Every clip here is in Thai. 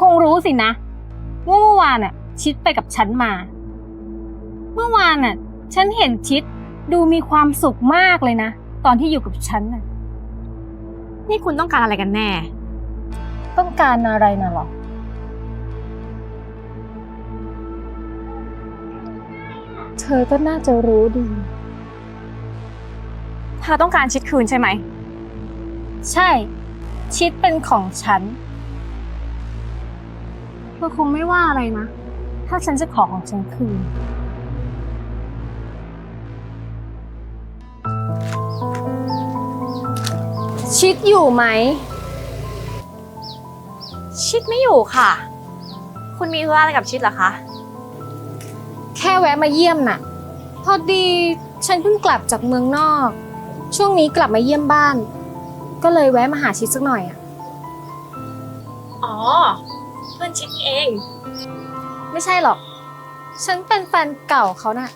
คงรู้สินะว่าเมื่อวานน่ะ ชิดไปกับฉันมา เมื่อวานน่ะ ฉันเห็นชิดดูมีความสุขมากเลยนะ ตอนที่อยู่กับฉันน่ะ นี่คุณต้องการอะไรกันแน่ ต้องการอะไรน่ะหรอ เธอก็น่าจะรู้ดี เธอต้องการชิดคืนใช่ไหม ใช่ ชิดเป็นของฉันเธอคงไม่ว่าอะไรนะ ถ้าฉันจะขอของฉันคืน ชิดอยู่ไหม ชิดไม่อยู่ค่ะ คุณมีธุระอะไรกับชิดเหรอคะ แค่แวะมาเยี่ยมน่ะ พอดีฉันเพิ่งกลับจากเมืองนอก ช่วงนี้กลับมาเยี่ยมบ้าน ก็เลยแวะมาหาชิดสักหน่อยอะ อนชิดเอง ไม่ใช่หรอก ฉันเป็นแฟนเก่าเขาน่ะ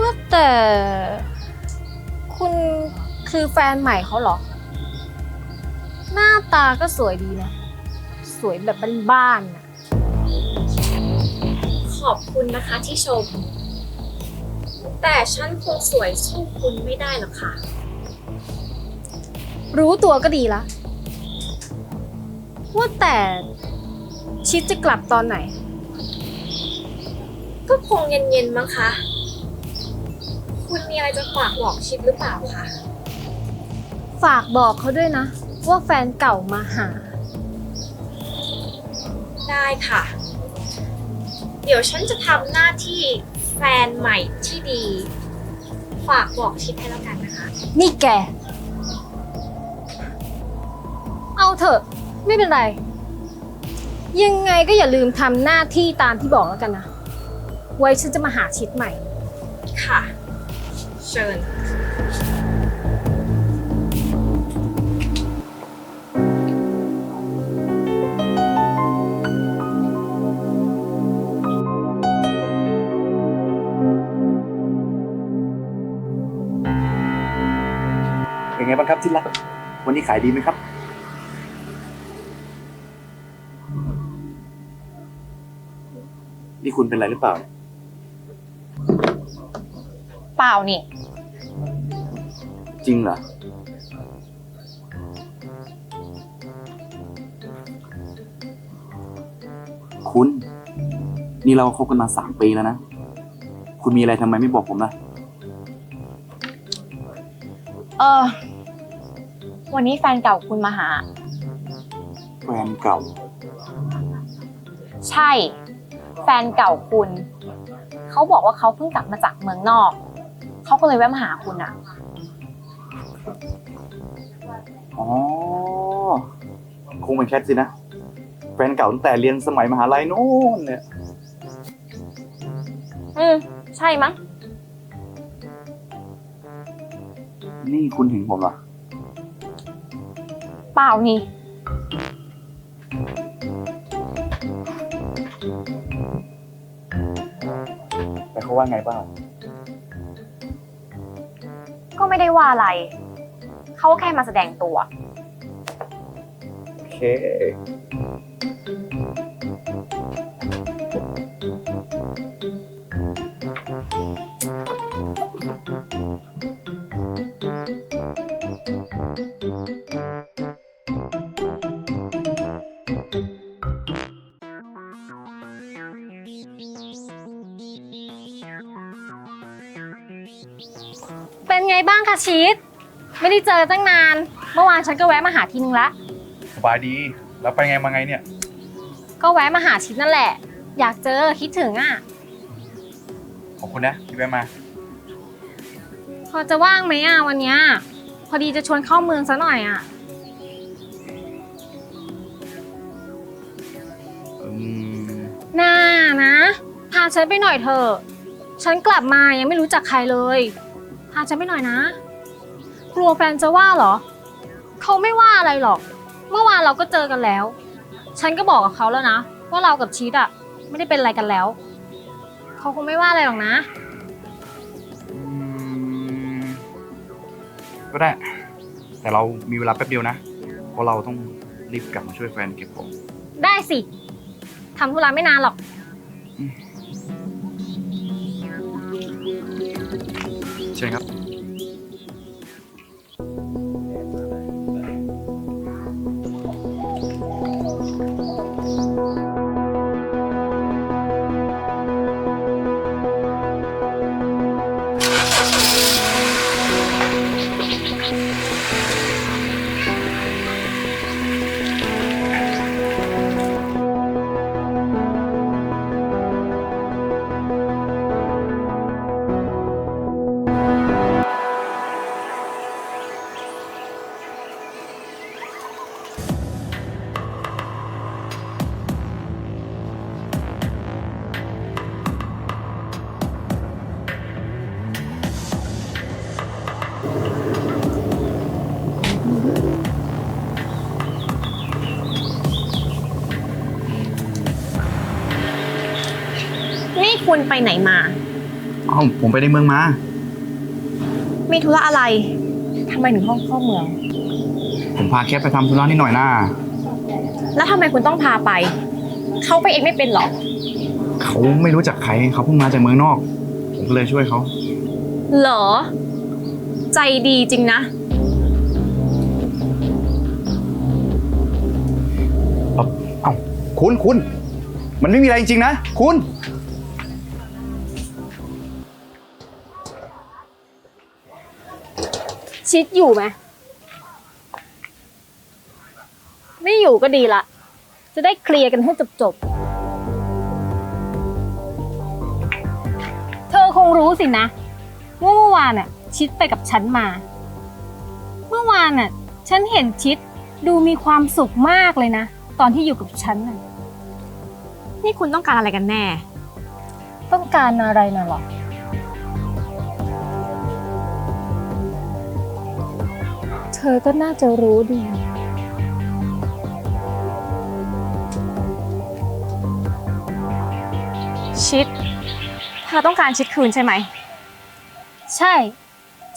ว่าแต่คุณคือแฟนใหม่เขาเหรอ หน้าตาก็สวยดีนะ สวยแบบบ้านๆน่ะขอบคุณนะคะที่ชม แต่ฉันคงสวยสู้คุณไม่ได้หรอกค่ะ รู้ตัวก็ดีละ ว่าแต่ชิดจะกลับตอนไหน ก็คงเย็นๆมั้งคะ คุณมีอะไรจะฝากบอกชิดหรือเปล่าคะ ฝากบอกเขาด้วยนะ ว่าแฟนเก่ามาหา ได้ค่ะ เดี๋ยวฉันจะทำหน้าที่แฟนใหม่ที่ดี ฝากบอกชิดให้แล้วกันนะคะ นี่แก เอาเถอะ ไม่เป็นไร ยังไงก็อย่าลืมทำหน้าที่ตามที่บอกแล้วกันนะ ไว้ฉันจะมาหาชิดใหม่ ค่ะ เชิญ เป็นไงบ้างครับที่รัก วันนี้ขายดีไหมครับ นี่คุณเป็นอะไรหรือเปล่าเนี่ยเปล่านี่ จริงเหรอ คุณ นี่เราคบกันมาสามปีแล้วนะ คุณมีอะไรทำไมไม่บอกผมล่ะ เออ วันนี้แฟนเก่าคุณมาหา แฟนเก่า ใช่ แฟนเก่าคุณ เขาบอกว่าเขาเพิ่งกลับมาจากเมืองนอก เขาก็เลยแวะมาหาคุณอะอ๋อ คงเป็นแคทสินะ แฟนเก่าตั้งแต่เรียนสมัยมหาลัยโน่นเนี่ย อืม ใช่มั้ง นี่คุณเห็นผมเหรอ เปล่านี่ ว่าไงบ้างก็ไม่ได้ว่าอะไร เขาแค่มาแสดงตัว โอเค บ้างคะชิดไม่ได้เจอตั้งนาน เมื่อวานฉันก็แวะมาหาทีนึงละ สบายดี แล้วไปไงมาไงเนี่ย ก็แวะมาหาชิดนั่นแหละ อยากเจอคิดถึงอะ ขอบคุณนะที่แวะมา พอจะว่างไหมอะวันเนี้ยพอดีจะชวนเข้าเมืองซะหน่อยอะ อืม น่านะ พาฉันไปหน่อยเถอะ ฉันกลับมายังไม่รู้จักใครเลย พาฉันไปหน่อยนะ กลัวแฟนจะว่าเหรอ เขาไม่ว่าอะไรหรอก เมื่อวานเราก็เจอกันแล้ว ฉันก็บอกกับเขาแล้วนะ ว่าเรากับชีตอะไม่ได้เป็นอะไรกันแล้ว เขาคงไม่ว่าอะไรหรอกนะ อืมก็ได้ แต่เรามีเวลาแป๊บเดียวนะราะเราต้องรีบกลับมาช่วยแฟนเก็บของ ได้สิทำธุระไม่นานหรอกใช่ ไปไหนมาอ้าวผมไปในเมืองมา มีธุระอะไร ทำไมถึงห้องเข้าเมือง ผมพาแคปไปทำธุระนิดหน่อยนะแล้วทำไมคุณต้องพาไป เขาไปเองไม่เป็นหรอ เขาไม่รู้จักใครเขาเพิ่งมาจากเมืองนอก ผมก็เลยช่วยเขา เหรอ ใจดีจริงนะเอ้าเอ้าคุณคุณ มันไม่มีอะไรจริงๆนะ คุณ ชิดอยู่ไหมไม่อยู่ก็ดีละ จะได้เคลียร์กันให้จบๆเธอคงรู้สินะว่าเมื่อวานน่ะ ชิดไปกับฉันมา เมื่อวานน่ะ ฉันเห็นชิดดูมีความสุขมากเลยนะ ตอนที่อยู่กับฉันน่ะ นี่คุณต้องการอะไรกันแน่ ต้องการอะไรน่ะหรอ เธอก็น่าจะรู้ดี ชิด เธอต้องการชิดคืนใช่ไหม ใช่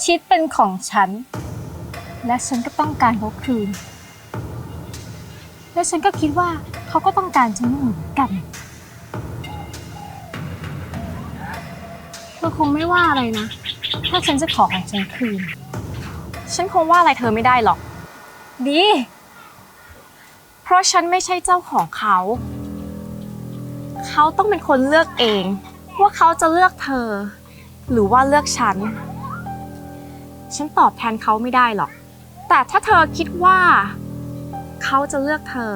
ชิดเป็นของฉัน และฉันก็ต้องการเขาคืน และฉันก็คิดว่าเขาก็ต้องการฉันเหมือนกันเธอคงไม่ว่าอะไรนะ ถ้าฉันจะขอของฉันคืน ฉันคงว่าอะไรเธอไม่ได้หรอก ดี เพราะฉันไม่ใช่เจ้าของเขา เขาต้องเป็นคนเลือกเอง ว่าเขาจะเลือกเธอ หรือว่าเลือกฉัน ฉันตอบแทนเขาไม่ได้หรอก แต่ถ้าเธอคิดว่า เขาจะเลือกเธอ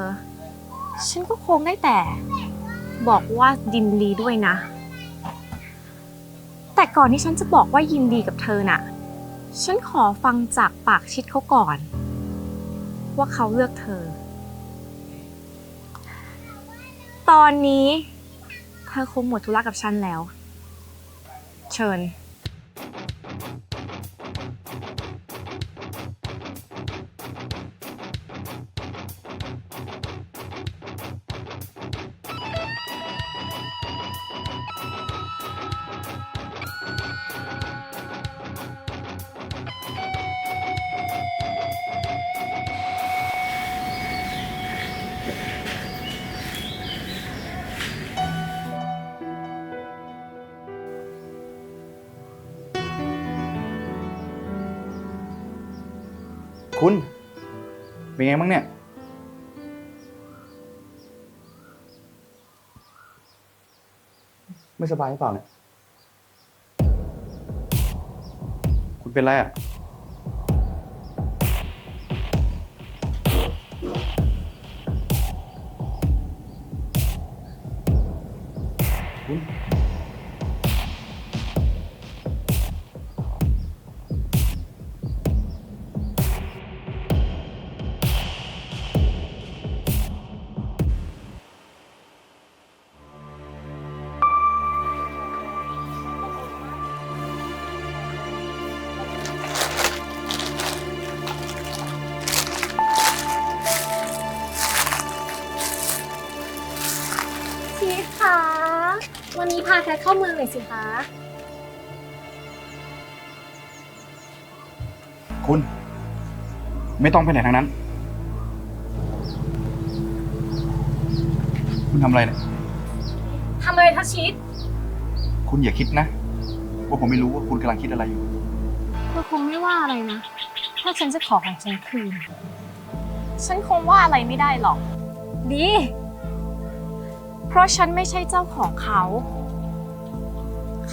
ฉันก็คงได้แต่ บอกว่ายินดีด้วยนะ แต่ก่อนที่ฉันจะบอกว่ายินดีกับเธอน่ะ ฉันขอฟังจากปากชิดเขาก่อน ว่าเขาเลือกเธอ ตอนนี้ เธอคงหมดธุระกับฉันแล้ว เชิญ เป็นไงบ้างเนี่ย ไม่สบายหรือเปล่าเนี่ย คุณเป็นไรอะ ข้าเมืองหน่อยสิคะคุณ ไม่ต้องไปไหนทั้งนั้น คุณทำอะไรเนี่ยทำอะไรทัชชิตคุณอย่าคิดนะ ว่าผมไม่รู้ว่าคุณกำลังคิดอะไรอยู่ เธอคงไม่ว่าอะไรนะ ถ้าฉันจะขอของฉันคืน ฉันคงว่าอะไรไม่ได้หรอก ดี เพราะฉันไม่ใช่เจ้าของเขา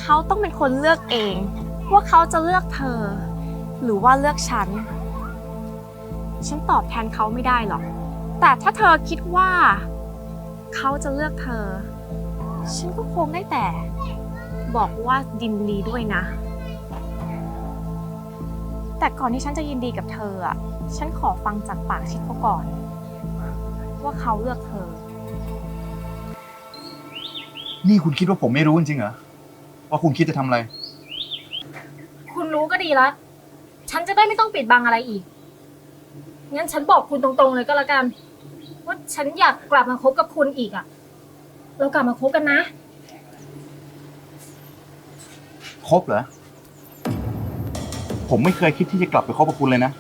เขาต้องเป็นคนเลือกเอง ว่าเขาจะเลือกเธอ หรือว่าเลือกฉัน ฉันตอบแทนเขาไม่ได้หรอก แต่ถ้าเธอคิดว่า เขาจะเลือกเธอ ฉันก็คงได้แต่ บอกว่าดินดีด้วยนะ แต่ก่อนที่ฉันจะยินดีกับเธออะ ฉันขอฟังจากปากชิดเขาก่อน ว่าเขาเลือกเธอ นี่คุณคิดว่าผมไม่รู้จริงๆเหรอ ว่าคุณคิดจะทำอะไร คุณรู้ก็ดีละ ฉันจะได้ไม่ต้องปิดบังอะไรอีก งั้นฉันบอกคุณตรงๆเลยก็แล้วกัน ว่าฉันอยากกลับมาคบกับคุณอีกอะเรากลับมาคบกันนะคบเหรอ ผมไม่เคยคิดที่จะกลับไปคบกับคุณเลยนะ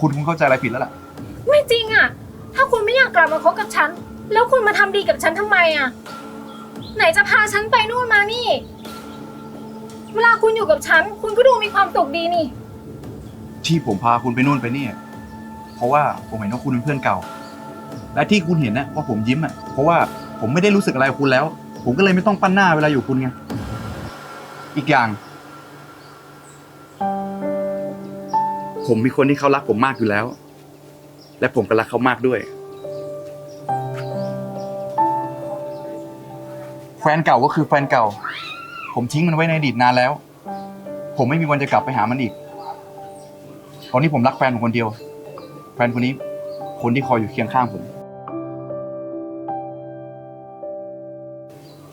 คุณคงเข้าใจอะไรผิดแล้วล่ะ ไม่จริงอะถ้าคุณไม่อยากกลับมาคบกับฉัน แล้วคุณมาทำดีกับฉันทำไมอะไหนจะพาฉันไปนู่นมานี่ เวลาคุณอยู่กับฉัน คุณก็ดูมีความสุขดีนี่ ที่ผมพาคุณไปนู่นไปนี่เพราะว่าผมเห็นว่าคุณเป็นเพื่อนเก่า และที่คุณเห็นนะว่าผมยิ้มอะ เพราะว่าผมไม่ได้รู้สึกอะไรกับคุณแล้ว ผมก็เลยไม่ต้องปั้นหน้าเวลาอยู่คุณไง อีกอย่าง ผมมีคนที่เขารักผมมากอยู่แล้ว และผมก็รักเขามากด้วย แฟนเก่าก็คือแฟนเก่า ผมทิ้งมันไว้ในอดีตนานแล้ว ผมไม่มีวันจะกลับไปหามันอีก ตอนนี้ผมรักแฟนผมคนเดียว แฟนคนนี้ คนที่คอยอยู่เคียงข้างผม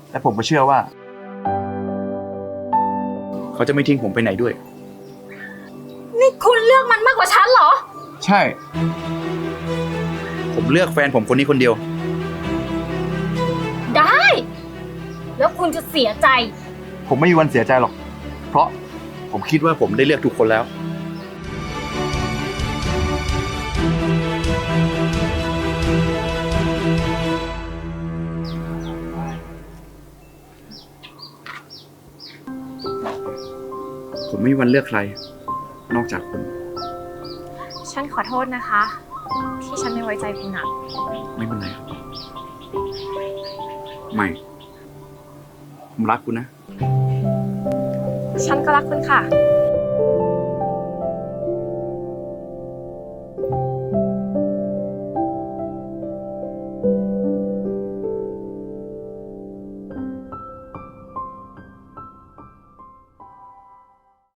และผมก็เชื่อว่า เขาจะไม่ทิ้งผมไปไหนด้วย นี่คุณเลือกมันมากกว่าฉันเหรอ ใช่ ผมเลือกแฟนผมคนนี้คนเดียว ได้ แล้วคุณจะเสียใจ ผมไม่มีวันเสียใจหรอก เพราะผมคิดว่าผมได้เลือกทุกคนแล้ว ผมไม่มีวันเลือกใคร นอกจากคุณ ฉันขอโทษนะคะ ที่ฉันไม่ไว้ใจคุณอะไม่เป็นไรครับ ไม่ ผมรักคุณนะ ฉันก็รักคุณค่ะ